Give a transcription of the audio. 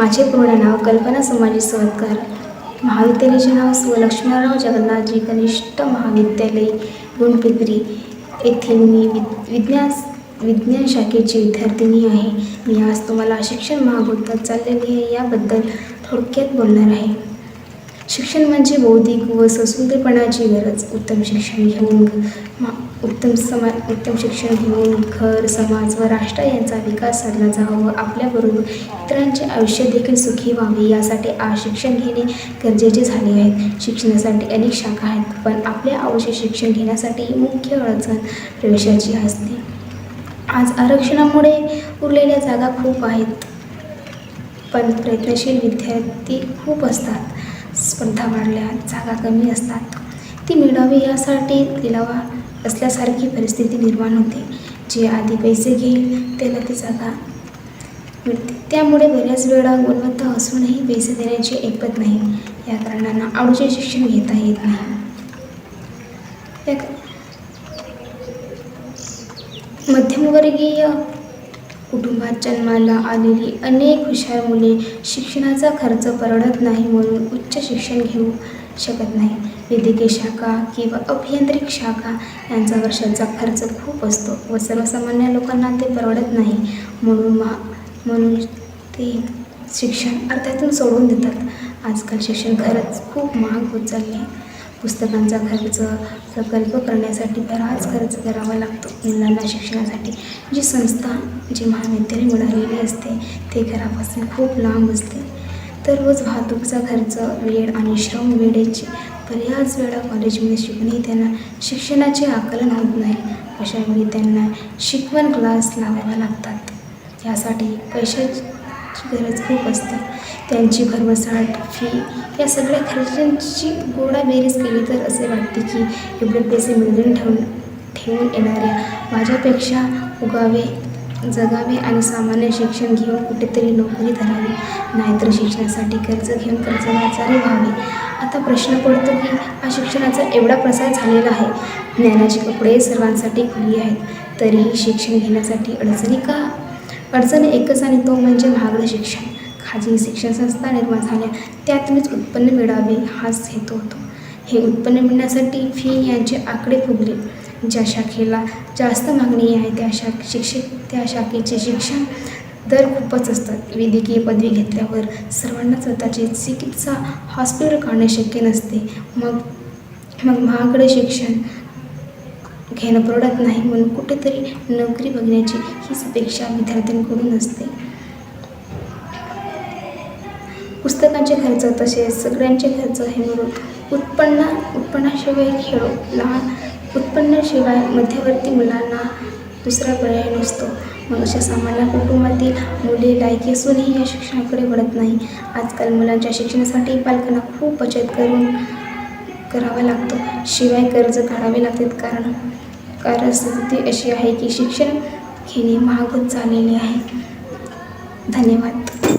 माझे पूर्ण नाव कल्पना संभाजी सोनकर महाविद्यालयाचे नाव स्व जगन्नाथजी कनिष्ठ महाविद्यालय गुणपिंपरी. येथील मी वि विज्ञान विज्ञान शाखेची विद्यार्थिनी आहे. मी आज तुम्हाला शिक्षण महाभूतात चाललेली आहे. याबद्दल थोडक्यात बोलणार आहे. शिक्षण म्हणजे बौद्धिक व ससूत्रपणाची गरज. उत्तम शिक्षण घेऊन उत्तम समा उत्तम शिक्षण घेऊन घर समाज व राष्ट्र यांचा विकास साधला जावा. व आपल्याबरोबर इतरांचे आयुष्य देखील सुखी व्हावे यासाठी आज शिक्षण घेणे गरजेचे झाले आहे. शिक्षणासाठी अनेक शाखा आहेत पण आपल्या आवश्यक शिक्षण घेण्यासाठी मुख्य अडचण प्रवेशाची असते. आज आरक्षणामुळे उरलेल्या जागा खूप आहेत पण प्रयत्नशील विद्यार्थी खूप असतात. स्पर्धा वाढल्या जागा कमी असतात. ती मिळावी यासाठी लिलावा असल्यासारखी परिस्थिती निर्माण होते. जे आधी पैसे घेईल त्याला ती जागा मिळते. त्यामुळे बऱ्याच वेळा गुणवत्ता असूनही पैसे देण्याची ऐपत नाही. या कारणांना आवडीचे शिक्षण घेता येत नाही. मध्यमवर्गीय कुटुंबात जन्माला आलेली अनेक हुशार मुले शिक्षणाचा खर्च परवडत नाही म्हणून उच्च शिक्षण घेऊ शकत नाही. वैद्यकीय शाखा किंवा अभियांत्रिक शाखा यांचा वर्षाचा खर्च खूप असतो व सर्वसामान्य लोकांना ते परवडत नाही. म्हणून मा म्हणून ते शिक्षण अर्थातून सोडून देतात. आजकाल शिक्षण खरंच खूप महाग होत चालले आहे पुस्तकांचा खर्च प्रकल्प करण्यासाठी बराच खर्च करावा लागतो मुलांना शिक्षणासाठी. जी संस्था जी महाविद्यालय मिळालेली असते ते घरापासून खूप लांब असते. तर रोज वाहतूकचा खर्च वेळ आणि श्रम वेळेची बऱ्याच वेळा कॉलेजमध्ये शिकूनही त्यांना शिक्षणाचे आकलन होत नाही. अशावेळी त्यांना शिकवण क्लास लावाव्या लागतात? यासाठी पैशाची गरज खूप असते. त्यांची भरमसाठ फी या सगळ्या खर्चांची गोडा बेरीज केली तर असे वाटते की एवढे पैसे मिळवून ठेवून ठेवून येणाऱ्या माझ्यापेक्षा उगावे जगावे आणि सामान्य शिक्षण घेऊन कुठेतरी नोकरी धरावी. नाहीतर शिक्षणासाठी कर्ज घेऊन कर्जबाजारी व्हावे. आता प्रश्न पडतो की हा शिक्षणाचा एवढा प्रसार झालेला आहे. ज्ञानाचे कपडे सर्वांसाठी खुली आहेत. तरीही शिक्षण घेण्यासाठी अडचणी का? अडचण एकच आणि तो म्हणजे महागडं शिक्षण. खाजगी शिक्षण संस्था निर्माण झाल्या त्यातूनच उत्पन्न मिळावे हाच हेतू होतो. हे उत्पन्न मिळण्यासाठी फी यांचे आकडे फुगले. ज्या शाखेला जास्त मागणी आहे त्या शा शिक्षक त्या शाखेचे शिक्षण दर खूपच असतात. वैद्यकीय पदवी घेतल्यावर सर्वांना स्वतःचे चिकित्सा हॉस्पिटल काढणे शक्य नसते. मग मग महागडे शिक्षण घेणं परवडत नाही म्हणून कुठेतरी नोकरी बघण्याची हीच अपेक्षा विद्यार्थ्यांकडून असते. पुस्तकांचे खर्च तसेच सगळ्यांचे खर्च हे मिळून उत्पन्न उत्पन्नाशिवाय खेळो लहान उत्पन्नाशिवाय मध्यवर्ती मुलांना दुसरा पर्याय नसतो. मग अशा सामान्य कुटुंबातील मुले लायकी असूनही या शिक्षणाकडे वळत नाही. आजकाल मुलांच्या शिक्षणासाठी पालकांना खूप बचत करून करावा लागतो. शिवाय कर्ज काढावे लागतात. कारण कारण स्थिती अशी आहे की शिक्षण घेणे महाग होत चाललेले आहे. धन्यवाद.